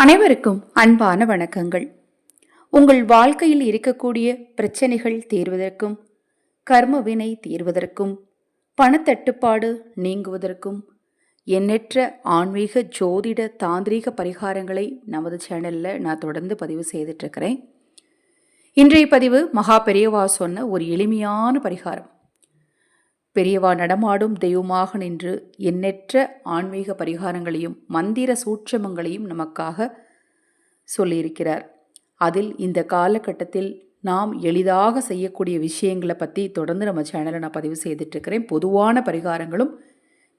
அனைவருக்கும் அன்பான வணக்கங்கள். உங்கள் வாழ்க்கையில் இருக்கக்கூடிய பிரச்சனைகள் தீர்வதற்கும் கர்ம வினை தீர்வதற்கும் பணத்தட்டுப்பாடு நீங்குவதற்கும் எண்ணற்ற ஆன்மீக ஜோதிட தாந்திரீக பரிகாரங்களை நமது சேனலில் நான் தொடர்ந்து பதிவு செய்துட்ருக்கிறேன் இன்றைய பதிவு மகா பெரியவா சொன்ன ஒரு எளிமையான பரிகாரம். பெரியவா நடமாடும் தெய்வமாக நின்று எண்ணற்ற ஆன்மீக பரிகாரங்களையும் மந்திர சூட்சமங்களையும் நமக்காக சொல்லியிருக்கிறார். அதில் இந்த காலகட்டத்தில் நாம் எளிதாக செய்யக்கூடிய விஷயங்களை பற்றி தொடர்ந்து நம்ம சேனலை நான் பதிவு செய்துட்ருக்கிறேன் பொதுவான பரிகாரங்களும்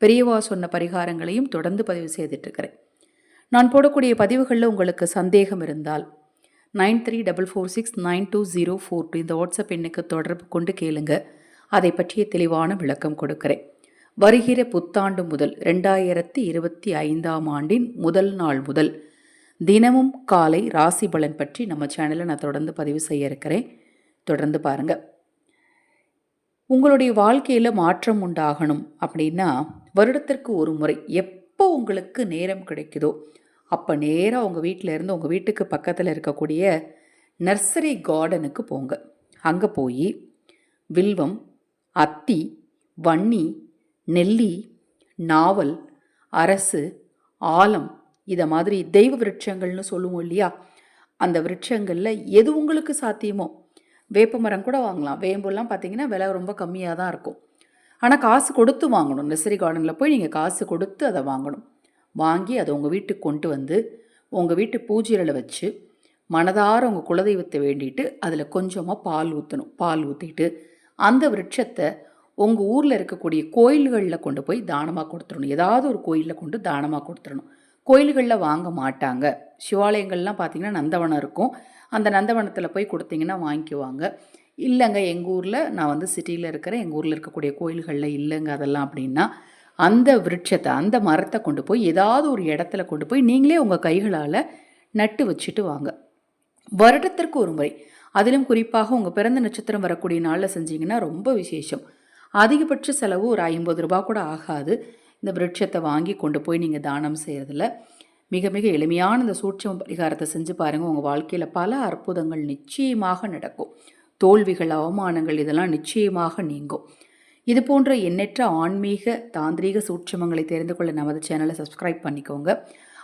பெரியவா சொன்ன பரிகாரங்களையும் தொடர்ந்து பதிவு செய்துட்ருக்கிறேன் நான் போடக்கூடிய பதிவுகளில் உங்களுக்கு சந்தேகம் இருந்தால் nine three double four six nine two zero four two இந்த வாட்ஸ்அப் எண்ணுக்கு தொடர்பு கொண்டு கேளுங்கள் அதை பற்றிய தெளிவான விளக்கம் கொடுக்கிறேன். வருகிற புத்தாண்டு முதல் ரெண்டாயிரத்தி இருபத்தி ஐந்தாம் ஆண்டின் முதல் நாள் முதல் தினமும் காலை ராசி பலன் பற்றி நம்ம சேனலில் நான் தொடர்ந்து பதிவு செய்ய இருக்கிறேன். தொடர்ந்து பாருங்கள் உங்களுடைய வாழ்க்கையில் மாற்றம் உண்டாகணும் அப்படின்னா வருடத்திற்கு ஒரு முறை எப்போ உங்களுக்கு நேரம் கிடைக்குதோ அப்போ நேராக உங்கள் வீட்டில் இருந்து உங்கள் வீட்டுக்கு பக்கத்தில் இருக்கக்கூடிய நர்சரி கார்டனுக்கு போங்க. அங்கே போய் வில்வம் அத்தி வன்னி நெல்லி நாவல் அரசு ஆலம் இதை மாதிரி தெய்வ விருட்சங்கள்னு சொல்லுவோம் இல்லையா? அந்த விருட்சங்களில் எது உங்களுக்கு சாத்தியமோ? வேப்ப மரம் கூட வாங்கலாம். வேம்புலாம் பார்த்தீங்கன்னா விலை ரொம்ப கம்மியாக தான் இருக்கும். ஆனால் காசு கொடுத்து வாங்கணும். நெசரி கார்டனில் போய் நீங்கள் காசு கொடுத்து அதை வாங்கணும். வாங்கி அதை உங்கள் வீட்டுக்கு கொண்டு வந்து உங்கள் வீட்டு பூஜையில் வச்சு மனதார உங்கள் குலதெய்வத்தை வேண்டிட்டு அதில் கொஞ்சமாக பால் ஊற்றணும் பால் ஊற்றிட்டு அந்த விருட்சத்தை உங்கள் ஊரில் இருக்கக்கூடிய கோயில்களில் கொண்டு போய் தானமாக கொடுத்துடணும். ஏதாவது ஒரு கோயிலில் கொண்டு தானமாக கொடுத்துடணும். கோயில்களில் வாங்க மாட்டாங்க. சிவாலயங்கள்லாம் பார்த்திங்கன்னா நந்தவனம் இருக்கும். அந்த நந்தவனத்தில் போய் கொடுத்தீங்கன்னா வாங்கிக்குவாங்க. இல்லைங்க எங்கள் ஊரில் நான் வந்து சிட்டியில் இருக்கிறேன். எங்கள் ஊரில் இருக்கக்கூடிய கோயில்களில் இல்லைங்க அதெல்லாம் அப்படின்னா அந்த விருட்சத்தை அந்த மரத்தை கொண்டு போய் ஏதாவது ஒரு இடத்துல கொண்டு போய் நீங்களே உங்கள் கைகளால் நட்டு வச்சுட்டு வாங்க. வருடத்திற்கு ஒரு முறை. அதிலும் குறிப்பாக உங்கள் பிறந்த நட்சத்திரம் வரக்கூடிய நாளில் செஞ்சீங்கன்னா ரொம்ப விசேஷம். அதிகபட்ச செலவு ஒரு ஐம்பது ரூபா கூட ஆகாது. இந்த விருட்சத்தை வாங்கி கொண்டு போய் நீங்கள் தானம் செய்கிறதுல மிக மிக எளிமையான இந்த சூட்சம பரிகாரத்தை செஞ்சு பாருங்கள் உங்கள் வாழ்க்கையில் பல அற்புதங்கள் நிச்சயமாக நடக்கும். தோல்விகள் அவமானங்கள் இதெல்லாம் நிச்சயமாக நீங்கும். இது போன்ற எண்ணற்ற ஆன்மீக தாந்திரீக சூட்சமங்களை தெரிந்து கொள்ள நமது சேனலை சப்ஸ்கிரைப் பண்ணிக்கோங்க.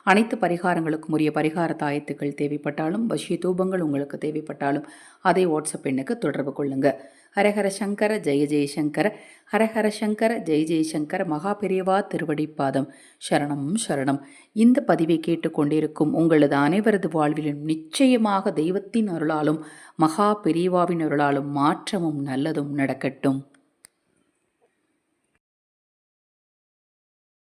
அனைத்து பரிகாரங்களுக்கும் உரிய பரிகார தாயத்துக்கள் தேவைப்பட்டாலும் பஷ்ய தூபங்கள் உங்களுக்கு தேவைப்பட்டாலும் அதை வாட்ஸ்அப் எண்ணுக்கு தொடர்பு கொள்ளுங்க. ஹரஹர சங்கர ஜெய ஜெயசங்கர ஹரஹர சங்கர ஜெய ஜெயசங்கர மகா பெரியவா திருவடிப்பாதம் சரணம் சரணம். இந்த பதிவை கேட்டுக்கொண்டிருக்கும் உங்களது அனைவரது வாழ்விலும் நிச்சயமாக தெய்வத்தின் அருளாலும் மகா பெரியவாவின் அருளாலும் மாற்றமும் நல்லதும் நடக்கட்டும்.